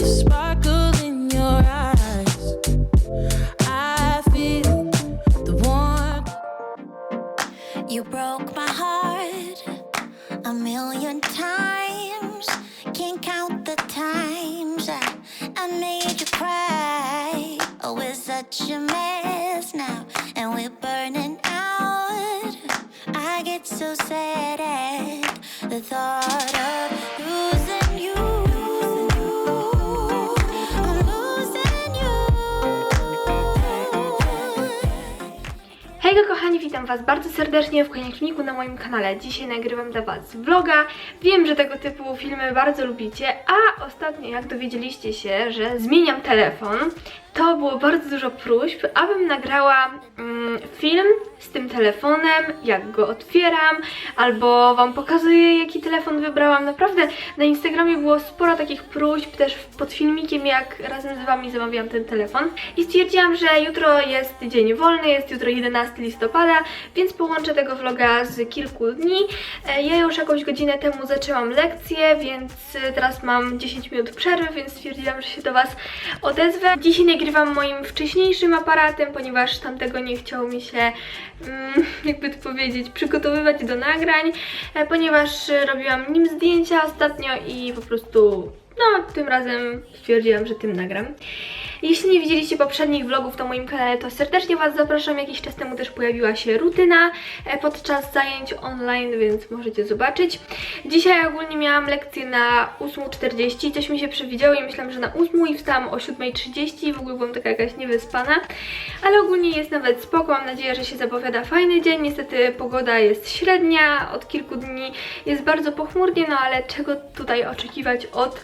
the spot. Hejka kochani, witam Was bardzo serdecznie w kolejnym filmiku na moim kanale. Dzisiaj nagrywam dla Was vloga. Wiem, że tego typu filmy bardzo lubicie, a ostatnio jak dowiedzieliście się, że zmieniam telefon, to było bardzo dużo próśb, abym nagrała mm, film z tym telefonem, jak go otwieram, albo Wam pokazuję, jaki telefon wybrałam. Naprawdę na Instagramie było sporo takich próśb, też pod filmikiem, jak razem z Wami zamawiałam ten telefon. I stwierdziłam, że jutro jest dzień wolny, jest jutro 11 listopada, więc połączę tego vloga z kilku dni. E, Ja już jakąś godzinę temu zaczęłam lekcję, więc e, teraz mam 10 minut przerwy, więc stwierdziłam, że się do Was odezwę. Dzisiaj nagrywam moim wcześniejszym aparatem, ponieważ tamtego nie chciało mi się, mm, jakby to powiedzieć, przygotowywać do nagrań, e, ponieważ robiłam nim zdjęcia ostatnio i po prostu, no, tym razem stwierdziłam, że tym nagram. Jeśli nie widzieliście poprzednich vlogów na moim kanale, to serdecznie Was zapraszam. Jakiś czas temu też pojawiła się rutyna e, podczas zajęć online, więc możecie zobaczyć. Dzisiaj ogólnie miałam lekcję na 8.40, coś mi się przewidziało i myślałam, że na 8 i wstałam o 7.30 i w ogóle byłam taka jakaś niewyspana, ale ogólnie jest nawet spoko, mam nadzieję, że się zapowiada fajny dzień. Niestety pogoda jest średnia, od kilku dni jest bardzo pochmurnie, no ale czego tutaj oczekiwać od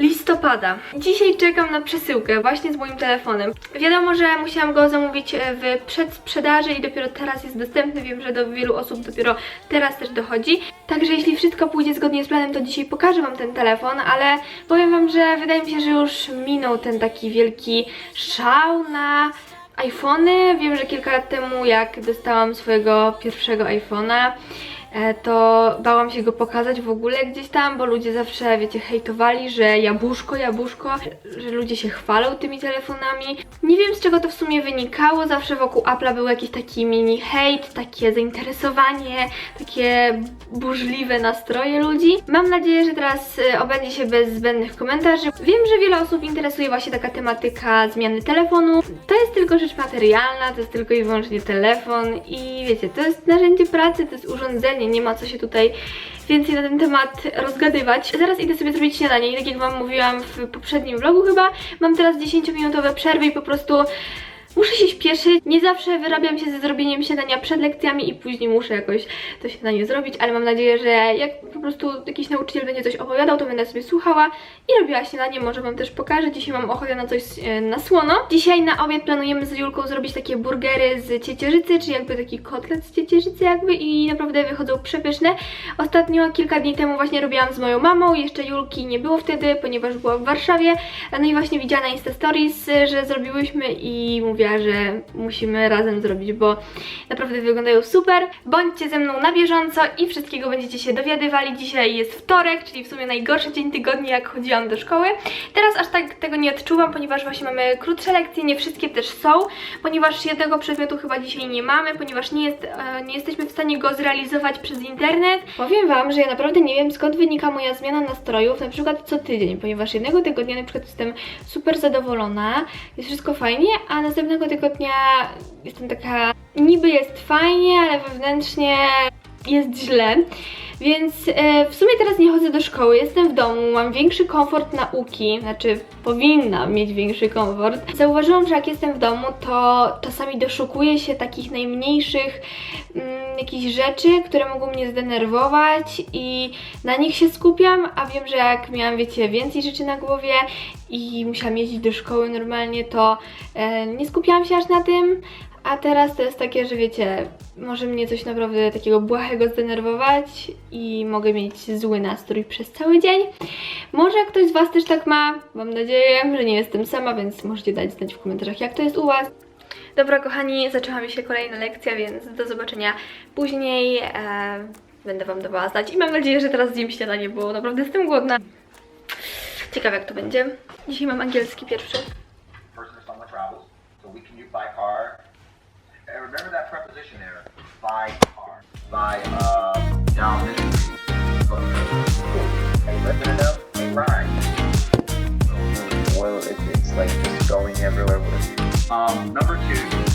listopada. Dzisiaj czekam na przesyłkę właśnie z moim telefonem. Wiadomo, że musiałam go zamówić e, w przedsprzedaży i dopiero teraz jest dostępny. Wiem, że do wielu osób dopiero teraz też dochodzi. Także jeśli wszystko pójdzie zgodnie z planem, to dzisiaj pokażę Wam ten telefon, ale powiem Wam, że wydaje mi się, że już minął ten taki wielki szał na iPhony. Wiem, że kilka lat temu, jak dostałam swojego pierwszego iPhone'a, to bałam się go pokazać w ogóle gdzieś tam, bo ludzie zawsze, wiecie, hejtowali, że jabłuszko, jabłuszko, że ludzie się chwalą tymi telefonami. Nie wiem z czego to w sumie wynikało, zawsze wokół Apple'a był jakiś taki mini hejt, takie zainteresowanie, takie burzliwe nastroje ludzi. Mam nadzieję, że teraz e, obędzie się bez zbędnych komentarzy. Wiem, że wiele osób interesuje właśnie taka tematyka zmiany telefonu. To jest tylko rzecz materialna, to jest tylko i wyłącznie telefon i wiecie, to jest narzędzie pracy, to jest urządzenie, nie ma co się tutaj więcej na ten temat rozgadywać. Zaraz idę sobie zrobić śniadanie i tak jak Wam mówiłam w poprzednim vlogu chyba, mam teraz 10-minutowe przerwy i po prostu Muszę się śpieszyć, nie zawsze wyrabiam się ze zrobieniem śniadania przed lekcjami i później muszę jakoś to śniadanie zrobić, ale mam nadzieję, że jak po prostu jakiś nauczyciel będzie coś opowiadał, to będę sobie słuchała i robiła śniadanie, może Wam też pokażę. Dzisiaj mam ochotę na coś e, na słono. Dzisiaj na obiad planujemy z Julką zrobić takie burgery z ciecierzycy, czy jakby taki kotlet z ciecierzycy jakby i naprawdę wychodzą przepyszne. Ostatnio, kilka dni temu właśnie robiłam z moją mamą, jeszcze Julki nie było wtedy, ponieważ była w Warszawie, no i właśnie widziała na Insta Stories, że zrobiłyśmy i że musimy razem zrobić, bo naprawdę wyglądają super. Bądźcie ze mną na bieżąco i wszystkiego będziecie się dowiadywali. Dzisiaj jest wtorek, czyli w sumie najgorszy dzień tygodnia, jak chodziłam do szkoły. Teraz aż tak tego nie odczuwam, ponieważ właśnie mamy krótsze lekcje, nie wszystkie też są, ponieważ jednego przedmiotu chyba dzisiaj nie mamy, ponieważ nie, jest, e, nie jesteśmy w stanie go zrealizować przez internet. Powiem Wam, że ja naprawdę nie wiem skąd wynika moja zmiana nastrojów, na przykład co tydzień, ponieważ jednego tygodnia na przykład jestem super zadowolona, jest wszystko fajnie, a następnego tygodnia jestem taka niby jest fajnie, ale wewnętrznie jest źle. Więc e, w sumie teraz nie chodzę do szkoły, jestem w domu, mam większy komfort nauki, znaczy powinnam mieć większy komfort. Zauważyłam, że jak jestem w domu, to czasami doszukuję się takich najmniejszych mm, jakichś rzeczy, które mogą mnie zdenerwować i na nich się skupiam, a wiem, że jak miałam, wiecie, więcej rzeczy na głowie i musiałam jeździć do szkoły normalnie, to e, nie skupiałam się aż na tym, a teraz to jest takie, że wiecie, może mnie coś naprawdę takiego błahego zdenerwować i mogę mieć zły nastrój przez cały dzień. Może ktoś z Was też tak ma, mam nadzieję, że nie jestem sama, więc możecie dać znać w komentarzach, jak to jest u Was. Dobra, kochani, zaczęła mi się kolejna lekcja, więc do zobaczenia później. E, będę Wam dawała znać i mam nadzieję, że teraz zjem śniadanie, bo naprawdę jestem głodna. Ciekawe jak to będzie. Dzisiaj mam angielski pierwszy. person or someone travels, so we can use by car. And remember that preposition there, by car. By, uh, down this street. Hey, listen it up, hey, ride. Well, it, it's like just going everywhere with Um, number two.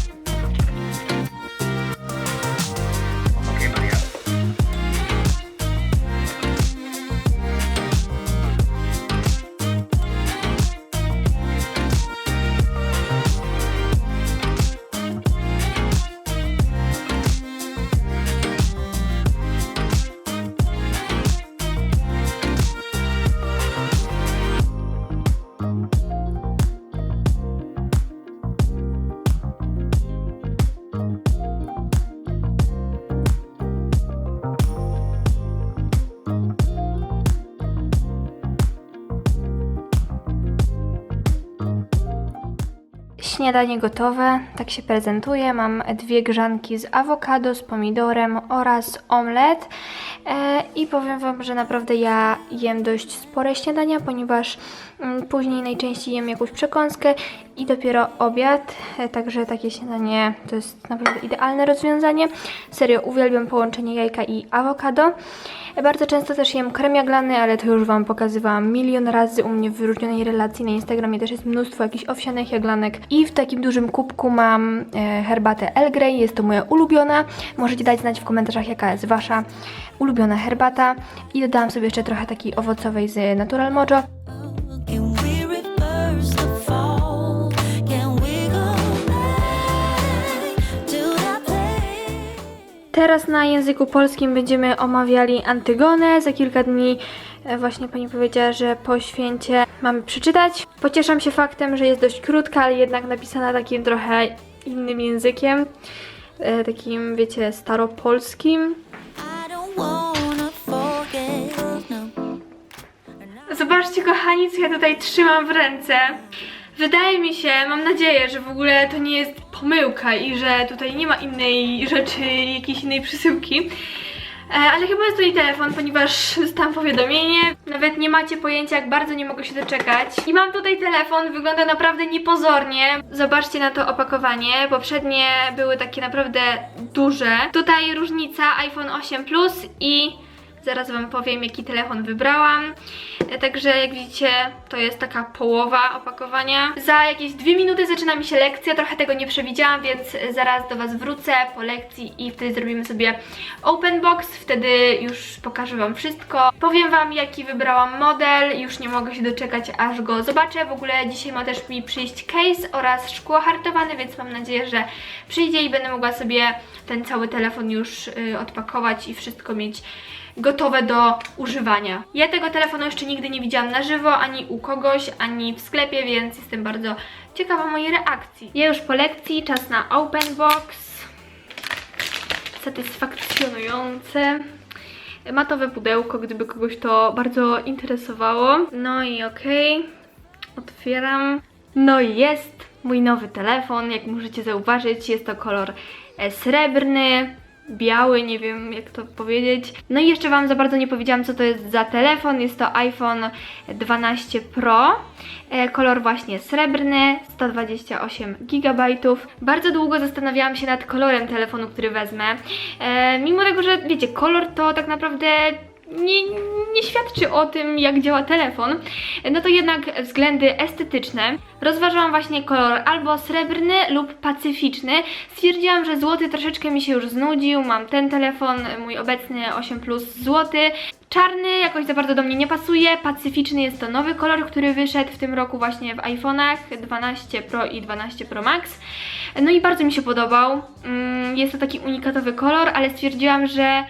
Śniadanie gotowe, tak się prezentuje. Mam dwie grzanki z awokado, z pomidorem oraz omlet. E, I powiem Wam, że naprawdę ja jem dość spore śniadania, ponieważ mm, później najczęściej jem jakąś przekąskę i dopiero obiad. E, także takie śniadanie to jest naprawdę idealne rozwiązanie. Serio, uwielbiam połączenie jajka i awokado. E, Bardzo często też jem krem jaglany, ale to już Wam pokazywałam milion razy u mnie w wyróżnionej relacji. Na Instagramie też jest mnóstwo jakichś owsianych jaglanek. I w takim dużym kubku mam e, herbatę Earl Grey, jest to moja ulubiona. Możecie dać znać w komentarzach, jaka jest Wasza ulubiona herbata. I dodałam sobie jeszcze trochę takiej owocowej z Natural Mojo. Teraz na języku polskim będziemy omawiali Antygonę. Za kilka dni e, właśnie pani powiedziała, że po święcie mamy przeczytać. Pocieszam się faktem, że jest dość krótka, ale jednak napisana takim trochę innym językiem. e, Takim, wiecie, staropolskim. Zobaczcie, kochani, co ja tutaj trzymam w ręce. Wydaje mi się, mam nadzieję, że w ogóle to nie jest pomyłka i że tutaj nie ma innej rzeczy, jakiejś innej przesyłki. E, ale chyba jest to telefon, ponieważ dostałam powiadomienie. Nawet nie macie pojęcia, jak bardzo nie mogę się doczekać. I mam tutaj telefon, wygląda naprawdę niepozornie. Zobaczcie na to opakowanie. Poprzednie były takie naprawdę duże. Tutaj różnica iPhone 8 Plus i Zaraz Wam powiem, jaki telefon wybrałam. E, Także jak widzicie, to jest taka połowa opakowania. Za jakieś dwie minuty zaczyna mi się lekcja, trochę tego nie przewidziałam, więc zaraz do Was wrócę po lekcji i wtedy zrobimy sobie open box. Wtedy już pokażę Wam wszystko. Powiem Wam, jaki wybrałam model. Już nie mogę się doczekać, aż go zobaczę. W ogóle dzisiaj ma też mi przyjść case oraz szkło hartowane, więc mam nadzieję, że przyjdzie i będę mogła sobie ten cały telefon już y, odpakować i wszystko mieć gotowe do używania. Ja tego telefonu jeszcze nigdy nie widziałam na żywo, ani u kogoś, ani w sklepie, więc jestem bardzo ciekawa mojej reakcji. Ja już po lekcji, czas na open box. Satysfakcjonujące. Matowe pudełko, gdyby kogoś to bardzo interesowało. No i okej. Otwieram. No i jest mój nowy telefon. Jak możecie zauważyć, jest to kolor e, srebrny, biały, nie wiem jak to powiedzieć. No i jeszcze Wam za bardzo nie powiedziałam, co to jest za telefon. Jest to iPhone 12 Pro. E, kolor właśnie srebrny, 128 GB. Bardzo długo zastanawiałam się nad kolorem telefonu, który wezmę. E, mimo tego, że wiecie, kolor to tak naprawdę nie, nie świadczy o tym, jak działa telefon, no to jednak względy estetyczne. Rozważałam właśnie kolor albo srebrny lub pacyficzny. Stwierdziłam, że złoty troszeczkę mi się już znudził. Mam ten telefon, mój obecny 8 Plus złoty. Czarny jakoś za bardzo do mnie nie pasuje. Pacyficzny jest to nowy kolor, który wyszedł w tym roku właśnie w iPhone'ach 12 Pro i 12 Pro Max. No i bardzo mi się podobał. Mm, Jest to taki unikatowy kolor, ale stwierdziłam, że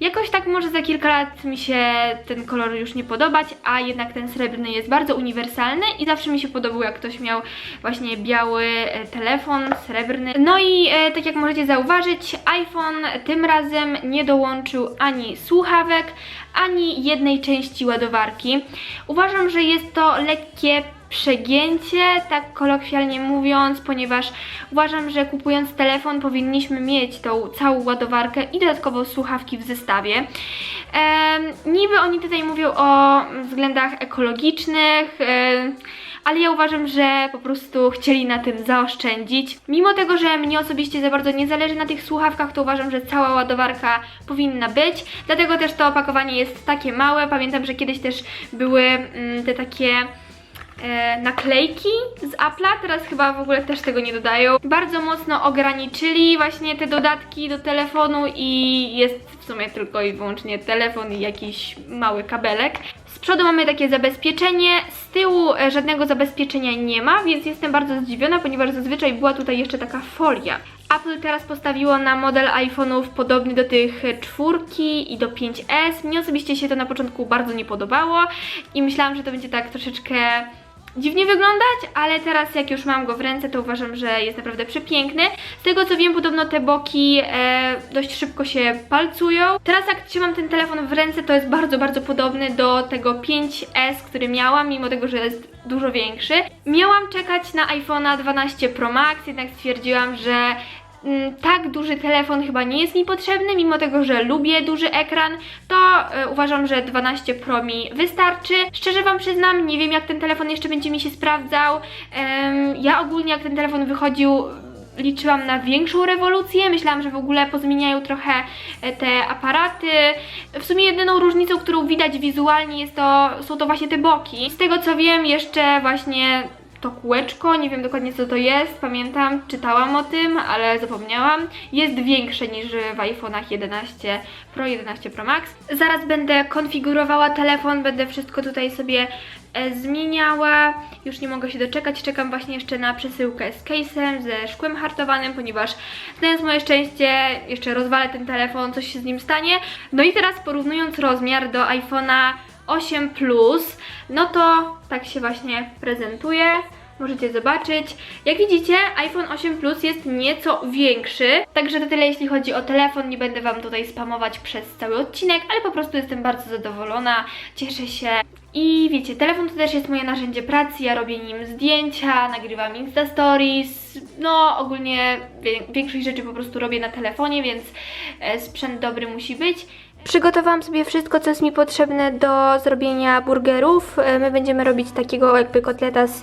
Jakoś tak może za kilka lat mi się ten kolor już nie podobać, a jednak ten srebrny jest bardzo uniwersalny i zawsze mi się podobał, jak ktoś miał właśnie biały e, telefon, srebrny. No i e, tak jak możecie zauważyć, iPhone tym razem nie dołączył ani słuchawek, ani jednej części ładowarki. Uważam, że jest to lekkie przegięcie, tak kolokwialnie mówiąc, ponieważ uważam, że kupując telefon powinniśmy mieć tą całą ładowarkę i dodatkowo słuchawki w zestawie. Em, niby oni tutaj mówią o względach ekologicznych, em, ale ja uważam, że po prostu chcieli na tym zaoszczędzić. Mimo tego, że mnie osobiście za bardzo nie zależy na tych słuchawkach, to uważam, że cała ładowarka powinna być. Dlatego też to opakowanie jest takie małe. Pamiętam, że kiedyś też były mm, te takie e, naklejki z Apple'a, teraz chyba w ogóle też tego nie dodają. Bardzo mocno ograniczyli właśnie te dodatki do telefonu i jest w sumie tylko i wyłącznie telefon i jakiś mały kabelek. Z przodu mamy takie zabezpieczenie, z tyłu e, żadnego zabezpieczenia nie ma, więc jestem bardzo zdziwiona, ponieważ zazwyczaj była tutaj jeszcze taka folia. Apple teraz postawiło na model iPhone'ów podobny do tych czwórki i do 5S. Mnie osobiście się to na początku bardzo nie podobało i myślałam, że to będzie tak troszeczkę dziwnie wyglądać, ale teraz jak już mam go w ręce, to uważam, że jest naprawdę przepiękny. Z tego co wiem, podobno te boki e, dość szybko się palcują. Teraz jak trzymam ten telefon w ręce, to jest bardzo, bardzo podobny do tego 5S, który miałam, mimo tego, że jest dużo większy. Miałam czekać na iPhone'a 12 Pro Max, jednak stwierdziłam, że tak duży telefon chyba nie jest mi potrzebny, mimo tego, że lubię duży ekran, to e, uważam, że 12 Pro mi wystarczy. Szczerze Wam przyznam, nie wiem jak ten telefon jeszcze będzie mi się sprawdzał. Em, ja ogólnie jak ten telefon wychodził liczyłam na większą rewolucję. Myślałam, że w ogóle pozmieniają trochę e, te aparaty. W sumie jedyną różnicą, którą widać wizualnie jest to, są to właśnie te boki. Z tego co wiem, jeszcze właśnie to kółeczko, nie wiem dokładnie co to jest, pamiętam, czytałam o tym, ale zapomniałam. Jest większe niż w iPhone'ach 11 Pro, 11 Pro Max. Zaraz będę konfigurowała telefon, będę wszystko tutaj sobie e, zmieniała. Już nie mogę się doczekać, czekam właśnie jeszcze na przesyłkę z case'em, ze szkłem hartowanym, ponieważ znając moje szczęście, jeszcze rozwalę ten telefon, coś się z nim stanie. No i teraz porównując rozmiar do iPhone'a 8 Plus, no to tak się właśnie prezentuje. Możecie zobaczyć. Jak widzicie, iPhone 8 Plus jest nieco większy. Także to tyle jeśli chodzi o telefon. Nie będę Wam tutaj spamować przez cały odcinek, ale po prostu jestem bardzo zadowolona. Cieszę się. I wiecie, telefon to też jest moje narzędzie pracy. Ja robię nim zdjęcia, nagrywam Insta Stories. No, ogólnie większość rzeczy po prostu robię na telefonie, więc e, sprzęt dobry musi być. Przygotowałam sobie wszystko, co jest mi potrzebne do zrobienia burgerów. E, My będziemy robić takiego jakby kotleta z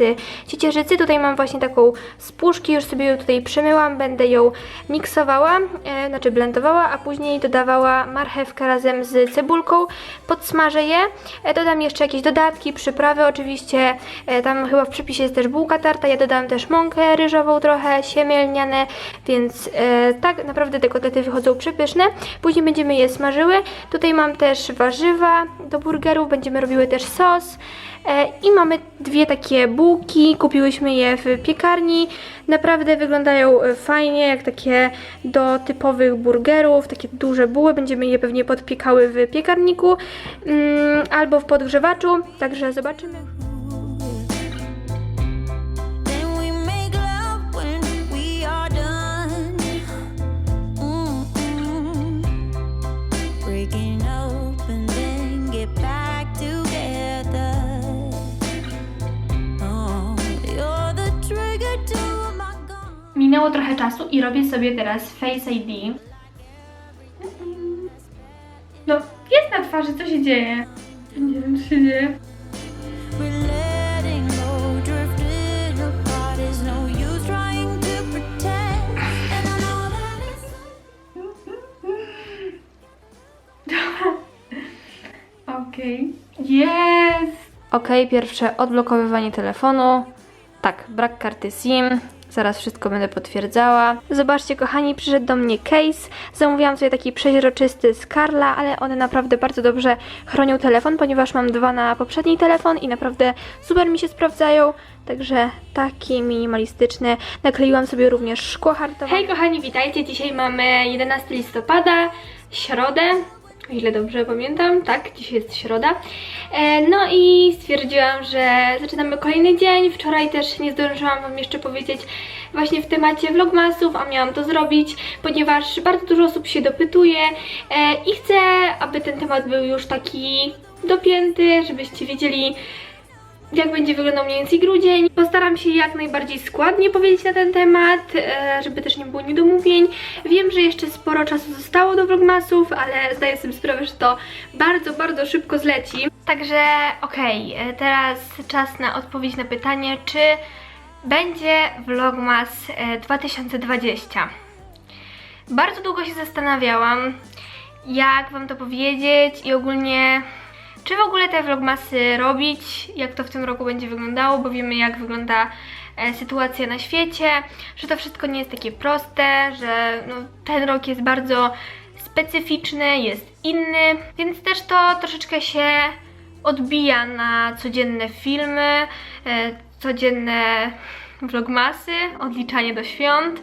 ciecierzycy. Tutaj mam właśnie taką z puszki, już sobie ją tutaj przemyłam. Będę ją miksowała, e, znaczy blendowała, a później dodawała marchewkę razem z cebulką. Podsmażę je. E, Dodam jeszcze jakieś dodatki, przyprawy oczywiście. E, Tam chyba w przepisie jest też bułka tarta. Ja dodam też mąkę ryżową trochę, siemię lniane, więc e, tak naprawdę te kotlety wychodzą przepyszne. Później będziemy je smażyły. Tutaj mam też warzywa do burgerów, będziemy robiły też sos. E, I mamy dwie takie bułki, kupiłyśmy je w piekarni. Naprawdę wyglądają e, fajnie, jak takie do typowych burgerów, takie duże buły. Będziemy je pewnie podpiekały w piekarniku mm, albo w podgrzewaczu, także zobaczymy. Minęło trochę czasu i robię sobie teraz Face ID. No, jest na twarzy, co się dzieje? Nie wiem, co się dzieje. No Okej. Jest! Okej, pierwsze odblokowywanie telefonu. Tak, brak karty SIM. Zaraz wszystko będę potwierdzała. Zobaczcie, kochani, przyszedł do mnie case. Zamówiłam sobie taki przeźroczysty z Karla, ale one naprawdę bardzo dobrze chronią telefon, ponieważ mam dwa na poprzedni telefon i naprawdę super mi się sprawdzają. Także taki minimalistyczny. Nakleiłam sobie również szkło hartowe. Hej kochani, witajcie. Dzisiaj mamy 11 listopada, środę. O ile dobrze pamiętam, tak, dzisiaj jest środa. E, no i stwierdziłam, że zaczynamy kolejny dzień. Wczoraj też nie zdążyłam Wam jeszcze powiedzieć właśnie w temacie vlogmasów, a miałam to zrobić, ponieważ bardzo dużo osób się dopytuje e, i chcę, aby ten temat był już taki dopięty, żebyście wiedzieli jak będzie wyglądał mniej więcej grudzień. Postaram się jak najbardziej składnie powiedzieć na ten temat, e, żeby też nie było niedomówień. Wiem, że jeszcze sporo czasu zostało do vlogmasów, ale zdaję sobie sprawę, że to bardzo, bardzo szybko zleci. Także okej, e, teraz czas na odpowiedź na pytanie, czy będzie vlogmas e, 2020. Bardzo długo się zastanawiałam, jak wam to powiedzieć i ogólnie czy w ogóle te vlogmasy robić, jak to w tym roku będzie wyglądało, bo wiemy jak wygląda e, sytuacja na świecie, że to wszystko nie jest takie proste, że no, ten rok jest bardzo specyficzny, jest inny, więc też to troszeczkę się odbija na codzienne filmy, e, codzienne vlogmasy, odliczanie do świąt,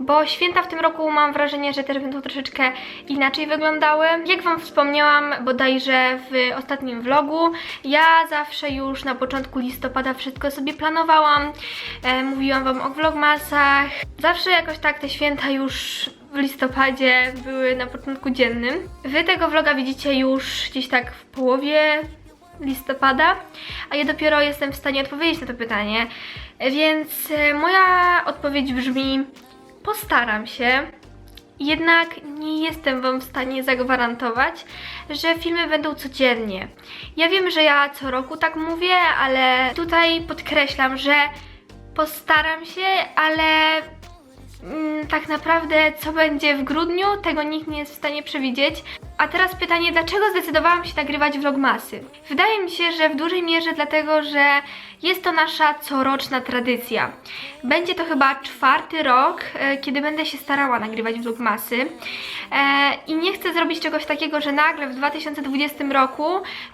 bo święta w tym roku mam wrażenie, że też będą troszeczkę inaczej wyglądały. Jak Wam wspomniałam bodajże w ostatnim vlogu, ja zawsze już na początku listopada wszystko sobie planowałam, e, mówiłam Wam o vlogmasach, zawsze jakoś tak te święta już w listopadzie były na początku dziennym. Wy tego vloga widzicie już gdzieś tak w połowie listopada, a ja dopiero jestem w stanie odpowiedzieć na to pytanie. Więc e, moja odpowiedź brzmi: postaram się. Jednak nie jestem Wam w stanie zagwarantować, że filmy będą codziennie. Ja wiem, że ja co roku tak mówię, ale tutaj podkreślam, że postaram się, ale tak naprawdę co będzie w grudniu, tego nikt nie jest w stanie przewidzieć. A teraz pytanie, dlaczego zdecydowałam się nagrywać vlogmasy? Wydaje mi się, że w dużej mierze dlatego, że jest to nasza coroczna tradycja. Będzie to chyba czwarty rok, e, kiedy będę się starała nagrywać vlogmasy. E, I nie chcę zrobić czegoś takiego, że nagle w 2020 roku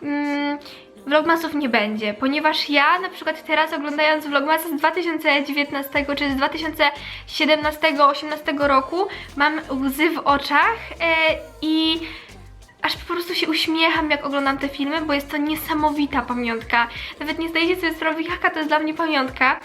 mm, vlogmasów nie będzie, ponieważ ja na przykład teraz oglądając vlogmasy z 2019 czy z 2017-18 roku mam łzy w oczach e, i aż po prostu się uśmiecham, jak oglądam te filmy, bo jest to niesamowita pamiątka. Nawet nie zdajecie sobie sprawy, jaka to jest dla mnie pamiątka.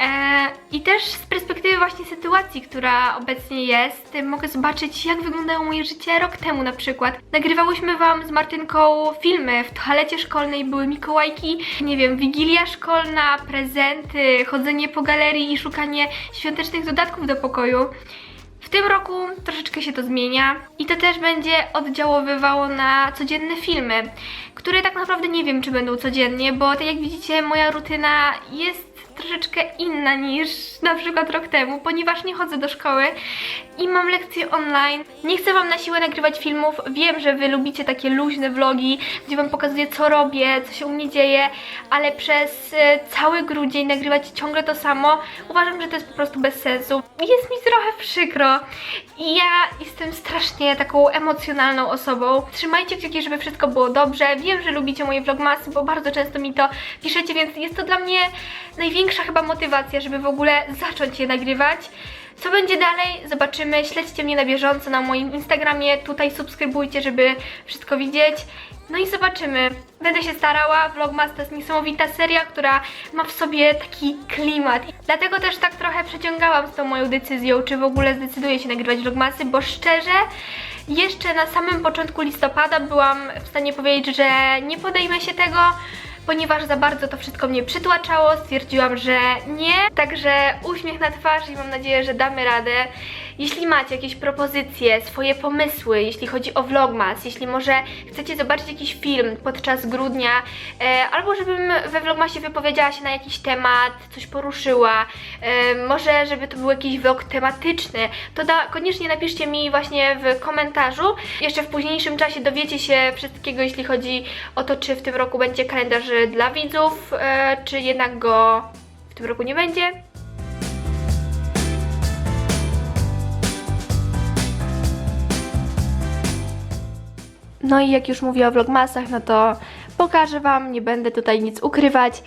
E, I też z perspektywy właśnie sytuacji, która obecnie jest, mogę zobaczyć, jak wyglądało moje życie rok temu na przykład. Nagrywałyśmy Wam z Martynką filmy, w toalecie szkolnej były Mikołajki, nie wiem, wigilia szkolna, prezenty, chodzenie po galerii i szukanie świątecznych dodatków do pokoju. W tym roku troszeczkę się to zmienia i to też będzie oddziaływało na codzienne filmy, które tak naprawdę nie wiem, czy będą codziennie, bo tak jak widzicie, moja rutyna jest troszeczkę inna niż na przykład rok temu, ponieważ nie chodzę do szkoły i mam lekcje online. Nie chcę Wam na siłę nagrywać filmów. Wiem, że Wy lubicie takie luźne vlogi, gdzie Wam pokazuję, co robię, co się u mnie dzieje, ale przez e, cały grudzień nagrywać ciągle to samo, uważam, że to jest po prostu bez sensu. Jest mi trochę przykro i ja jestem strasznie taką emocjonalną osobą. Trzymajcie kciuki, żeby wszystko było dobrze. Wiem, że lubicie moje vlogmasy, bo bardzo często mi to piszecie, więc jest to dla mnie największa chyba motywacja, żeby w ogóle zacząć je nagrywać. Co będzie dalej? Zobaczymy. Śledźcie mnie na bieżąco na moim Instagramie. Tutaj subskrybujcie, żeby wszystko widzieć. No i zobaczymy. Będę się starała. Vlogmas to jest niesamowita seria, która ma w sobie taki klimat. Dlatego też tak trochę przeciągałam z tą moją decyzją, czy w ogóle zdecyduję się nagrywać vlogmasy, bo szczerze, jeszcze na samym początku listopada byłam w stanie powiedzieć, że nie podejmę się tego, ponieważ za bardzo to wszystko mnie przytłaczało, stwierdziłam, że nie. Także uśmiech na twarzy i mam nadzieję, że damy radę. Jeśli macie jakieś propozycje, swoje pomysły, jeśli chodzi o vlogmas, jeśli może chcecie zobaczyć jakiś film podczas grudnia, e, albo żebym we vlogmasie wypowiedziała się na jakiś temat, coś poruszyła, e, może żeby to był jakiś vlog tematyczny, to da, koniecznie napiszcie mi właśnie w komentarzu. Jeszcze w późniejszym czasie dowiecie się wszystkiego, jeśli chodzi o to, czy w tym roku będzie kalendarz dla widzów, e, czy jednak go w tym roku nie będzie. No i jak już mówię o vlogmasach, no to pokażę Wam, nie będę tutaj nic ukrywać.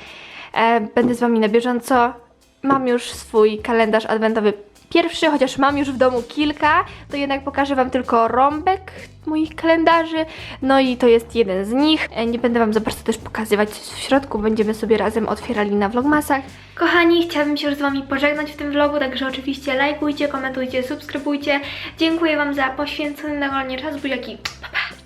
E, będę z Wami na bieżąco. Mam już swój kalendarz adwentowy pierwszy, chociaż mam już w domu kilka, to jednak pokażę Wam tylko rąbek moich kalendarzy. No i to jest jeden z nich. E, Nie będę Wam za bardzo też pokazywać w środku, będziemy sobie razem otwierali na vlogmasach. Kochani, chciałabym się już z Wami pożegnać w tym vlogu, także oczywiście lajkujcie, komentujcie, subskrybujcie. Dziękuję Wam za poświęcony na czas, buziaki. Pa, pa.